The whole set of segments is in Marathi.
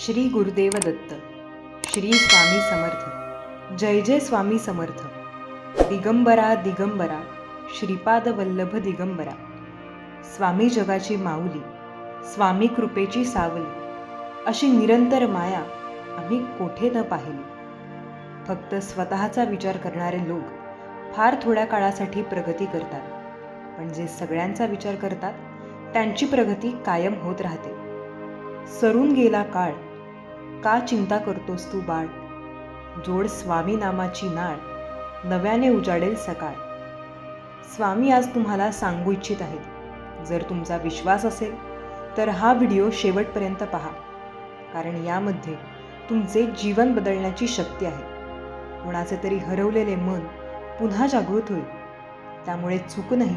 श्री गुरुदेव दत्त श्री स्वामी समर्थ जय जय स्वामी समर्थ. दिगंबरा दिगंबरा श्रीपाद वल्लभ दिगंबरा. स्वामी जगाची माऊली स्वामी कृपेची सावली अशी निरंतर माया आम्ही कोठे न पाहिली. फक्त स्वतःचा विचार करणारे लोक फार थोड्या काळासाठी प्रगती करतात. पण जे सगळ्यांचा विचार करतात त्यांची प्रगती कायम होत राहते. सरून गेला काळ का चिंता करतोस तू बाळ? जोड स्वामी नामाची नाळ नव्याने उजाडेल सकाळ. स्वामी आज तुम्हाला सांगू इच्छित आहेत. जर तुमचा विश्वास असेल तर हा व्हिडिओ शेवटपर्यंत पहा. कारण यामध्ये तुमचे जीवन बदलण्याची शक्ती आहे. कोणाचे तरी हरवलेले मन पुन्हा जागृत होईल. त्यामुळे चूक नाही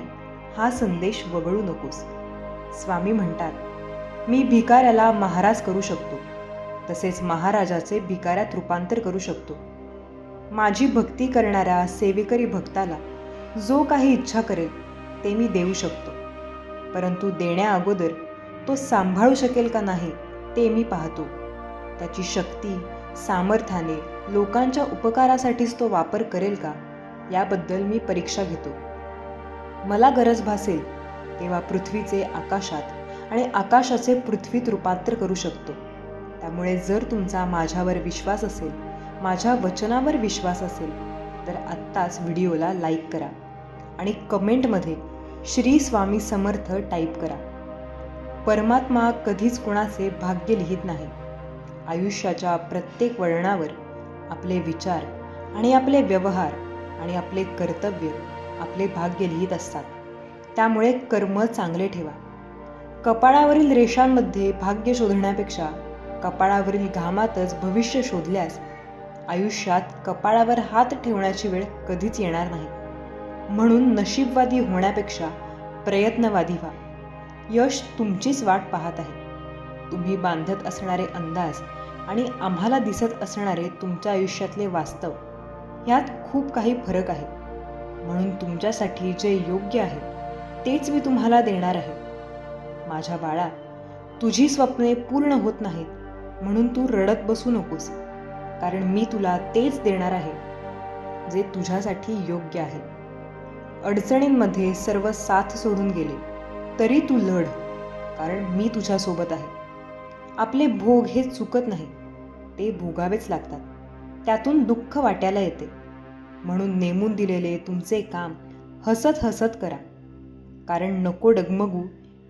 हा संदेश वगळू नकोस. स्वामी म्हणतात मी भिकाऱ्याला महाराज करू शकतो. तसेच महाराजाचे भिकाऱ्यात रूपांतर करू शकतो. माझी भक्ती करणाऱ्या सेवेकरी भक्ताला जो काही इच्छा करेल ते मी देऊ शकतो. परंतु देण्या अगोदर तो सांभाळू शकेल का नाही ते मी पाहतो. त्याची शक्ती सामर्थ्याने लोकांच्या उपकारासाठीच तो वापर करेल का याबद्दल मी परीक्षा घेतो. मला गरज भासेल तेव्हा पृथ्वीचे आकाशात आणि आकाशाचे पृथ्वीत रूपांतर करू शकतो. त्यामुळे जर तुमचा माझ्यावर विश्वास असेल माझ्या वचनावर विश्वास असेल तर आत्ताच व्हिडिओला लाईक करा आणि कमेंटमध्ये श्री स्वामी समर्थ टाईप करा. परमात्मा कधीच कुणाचे भाग्य लिहित नाही. आयुष्याच्या प्रत्येक वळणावर आपले विचार आणि आपले व्यवहार आणि आपले कर्तव्य आपले भाग्य लिहित असतात. त्यामुळे कर्म चांगले ठेवा. कपाळावरील रेषांमध्ये भाग्य शोधण्यापेक्षा कपाळावरील घामातच भविष्य शोधल्यास आयुष्यात कपाळावर हात ठेवण्याची वेळ कधीच येणार नाही. म्हणून नशीबवादी होण्यापेक्षा प्रयत्नवादी व्हा. यश तुमचीच वाट पाहत आहे. तुम्ही बांधत असणारे अंदाज आणि आम्हाला दिसत असणारे तुमच्या आयुष्यातले वास्तव यात खूप काही फरक आहे. म्हणून तुमच्यासाठी जे योग्य आहे तेच मी तुम्हाला देणार आहे. माझ्या बाळा तुझी स्वप्ने पूर्ण होत नाहीत. म्हणून तू रडत बसू नकोस. कारण मी तुला तेच देणार आहे जे तुझ्यासाठी योग्य आहे. अडचणींमध्ये सर्व साथ सोडून गेले तरी तू लढ कारण मी तुझ्यासोबत आहे. आपले भोग हे चुकत नाही ते भोगावेच लागतात. त्यातून दुःख वाट्याला येते. म्हणून नेमून दिलेले तुमचे काम हसत हसत करा कारण नको डगमगू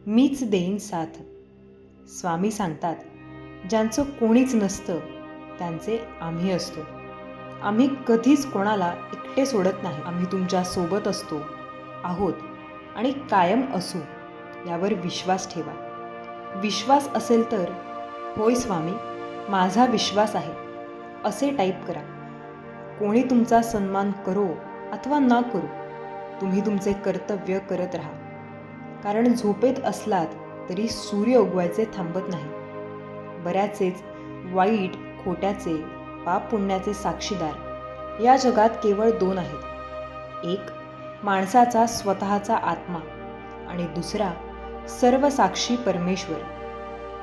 मीच देईन साथ. स्वामी सांगतात ज्यांचं कोणीच नसतं त्यांचे आम्ही असतो. आम्ही कधीच कोणाला एकटे सोडत नाही. आम्ही तुमच्यासोबत असतो आहोत आणि कायम असू यावर विश्वास ठेवा. विश्वास असेल तर होय स्वामी माझा विश्वास आहे. असे टाईप करा. कोणी तुमचा सन्मान करो अथवा ना करू तुम्ही तुमचे कर्तव्य करत राहा. कारण झोपेत असलात तरी सूर्य उगवायचे थांबत नाही. बऱ्याचेच वाईट खोट्याचे पाप पुण्याचे साक्षीदार. या जगात केवळ दोन आहेत. एक माणसाचा स्वतःचा आत्मा आणि दुसरा सर्व साक्षी परमेश्वर.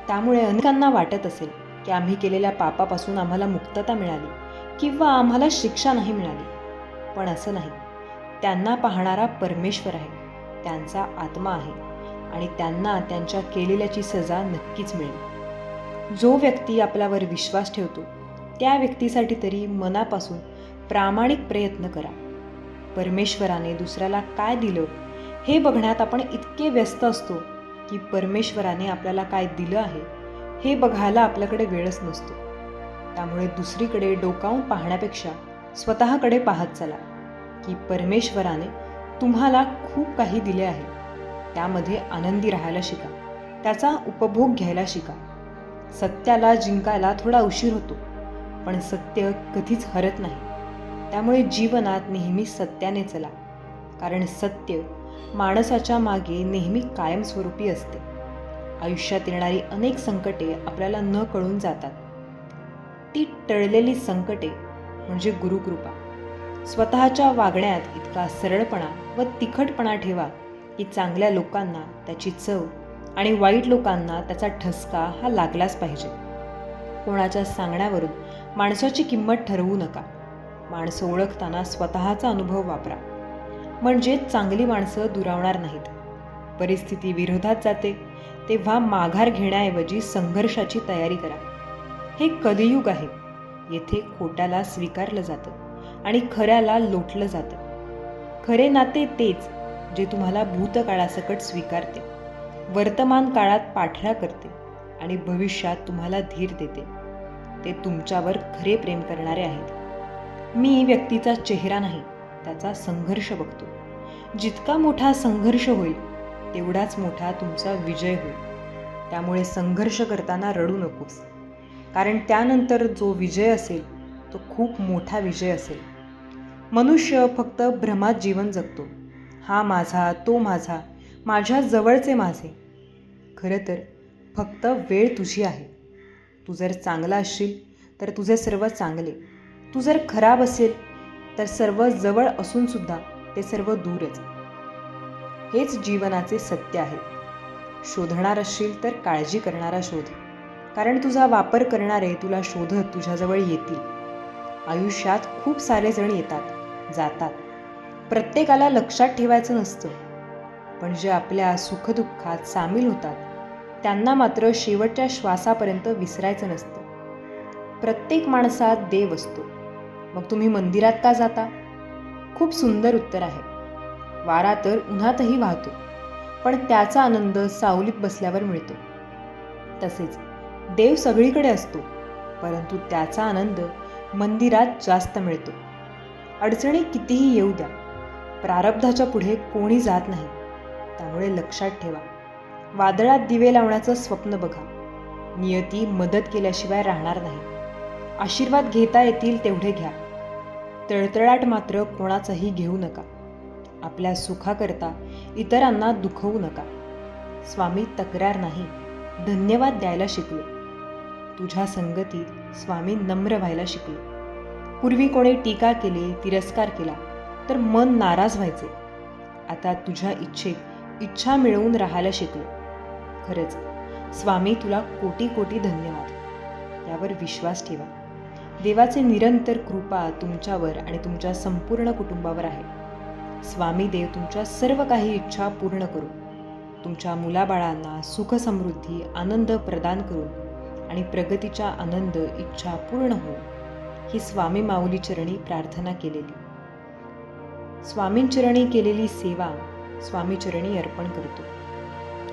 त्यामुळे अनेकांना वाटत असेल की आम्ही केलेल्या पापापासून आम्हाला मुक्तता मिळाली किंवा आम्हाला शिक्षा नाही मिळाली. पण असं नाही. त्यांना पाहणारा परमेश्वर आहे. त्यांचा आत्मा आहे आणि त्यांना त्यांच्या केलेल्याची सजा नक्कीच मिळेल. जो व्यक्ती आपल्यावर विश्वास ठेवतो त्या व्यक्तीसाठी तरी मनापासून प्रामाणिक प्रयत्न करा. परमेश्वराने दुसऱ्याला काय दिलं हे बघण्यात आपण इतके व्यस्त असतो की परमेश्वराने आपल्याला काय दिलं आहे हे बघायला आपल्याकडे वेळच नसतो. त्यामुळे दुसरीकडे डोकावून पाहण्यापेक्षा स्वतःकडे पाहत चला की परमेश्वराने तुम्हाला खूप काही दिले आहे. त्यामध्ये आनंदी राहायला शिका त्याचा उपभोग घ्यायला शिका. सत्याला जिंकायला थोडा उशीर होतो पण सत्य कधीच हरत नाही. त्यामुळे जीवनात नेहमी सत्याने चला कारण सत्य माणसाच्या मागे नेहमी कायमस्वरूपी असते. आयुष्यात येणारी अनेक संकटे आपल्याला न कळून जातात. ती टळलेली संकटे म्हणजे गुरुकृपा. स्वतःच्या वागण्यात इतका सरळपणा व तिखटपणा ठेवा की चांगल्या लोकांना त्याची चव आणि वाईट लोकांना त्याचा ठसका हा लागलाच पाहिजे. कोणाच्या सांगण्यावरून माणसाची किंमत ठरवू नका. माणसं ओळखताना स्वतःचा अनुभव वापरा. म्हणजे चांगली माणसं दुरावणार नाहीत. परिस्थिती विरोधात जाते तेव्हा माघार घेण्याऐवजी संघर्षाची तयारी करा. हे कलियुग आहे. येथे खोट्याला स्वीकारलं जातं आणि खऱ्याला लोटलं जातं. खरे नाते तेच जे तुम्हाला भूतकाळासकट स्वीकारते. वर्तमान काळात पाठरा करते आणि भविष्यात तुम्हाला धीर देते. ते तुमच्यावर खरे प्रेम करणारे आहेत. मी व्यक्तीचा चेहरा नाही त्याचा संघर्ष बघतो. जितका मोठा संघर्ष होईल तेवढाच मोठा तुमचा विजय होईल. त्यामुळे संघर्ष करताना रडू नकोस. कारण त्यानंतर जो विजय असेल तो खूप मोठा विजय असेल. मनुष्य फक्त भ्रमात जीवन जगतो. हा माझा तो माझा माझ्या जवळचे माझे. खरं तर फक्त वेळ तुझी आहे. तू जर चांगला असशील तर तुझे सर्व चांगले. तू जर खराब असेल तर सर्व जवळ असूनसुद्धा ते सर्व दूरच. हेच जीवनाचे सत्य आहे. शोधणार असशील तर काळजी करणारा शोध. कारण तुझा वापर करणारे तुला शोधत तुझ्याजवळ येतील. आयुष्यात खूप सारे जण येतात जातात. प्रत्येकाला लक्षात ठेवायचं नसतं. पण जे आपल्या सुखदुःखात सामील होतात त्यांना मात्र शेवटच्या श्वासापर्यंत विसरायचं नसतं. प्रत्येक माणसात देव असतो. मग तुम्ही मंदिरात का जाता? खूप सुंदर उत्तर आहे. वारा तर उन्हातही वाहतो पण त्याचा आनंद सावलीत बसल्यावर मिळतो. तसेच देव सगळीकडे असतो परंतु त्याचा आनंद मंदिरात जास्त मिळतो. अडचणी कितीही येऊ द्या प्रारब्धाच्या पुढे कोणी जात नाही. त्यामुळे लक्षात ठेवा. वादळात दिवे लावण्याचं स्वप्न बघा. नियती मदत केल्याशिवाय राहणार नाही. आशीर्वाद घेता येतील तेवढे घ्या. तळतळाट मात्र कोणाचाही घेऊ नका. आपल्या सुखाकरता इतरांना दुखवू नका. स्वामी तक्रार नाही धन्यवाद द्यायला शिकलो. तुझ्या संगतीत स्वामी नम्र व्हायला शिकलो. पूर्वी कोणी टीका केली तिरस्कार केला तर मन नाराज व्हायचे. आता तुझ्या इच्छेत इच्छा मिळवून राहायला शिकलो. खरंच. स्वामी तुला कोटी कोटी धन्यवाद. यावर विश्वास ठेवा. देवाचे निरंतर कृपा तुमच्यावर आणि तुमच्या संपूर्ण कुटुंबावर आहे. स्वामी देव तुमच्या सर्व काही इच्छा पूर्ण करू तुमच्या मुलाबाळांना सुख समृद्धी आनंद प्रदान करून आणि प्रगतीच्या आनंद इच्छा पूर्ण हो ही स्वामी माऊली चरणी प्रार्थना केलेली. स्वामींचरणी केलेली सेवा स्वामीचरणी अर्पण करतो.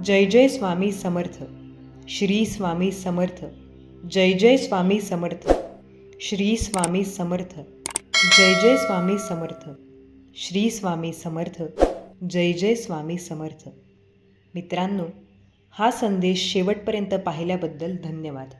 जय जय स्वामी समर्थ. श्री स्वामी समर्थ. जय जय स्वामी समर्थ. श्री स्वामी समर्थ. जय जय स्वामी समर्थ. श्री स्वामी समर्थ. जय जय स्वामी समर्थ. मित्रांनो हा संदेश शेवटपर्यंत पाहिल्याबद्दल धन्यवाद.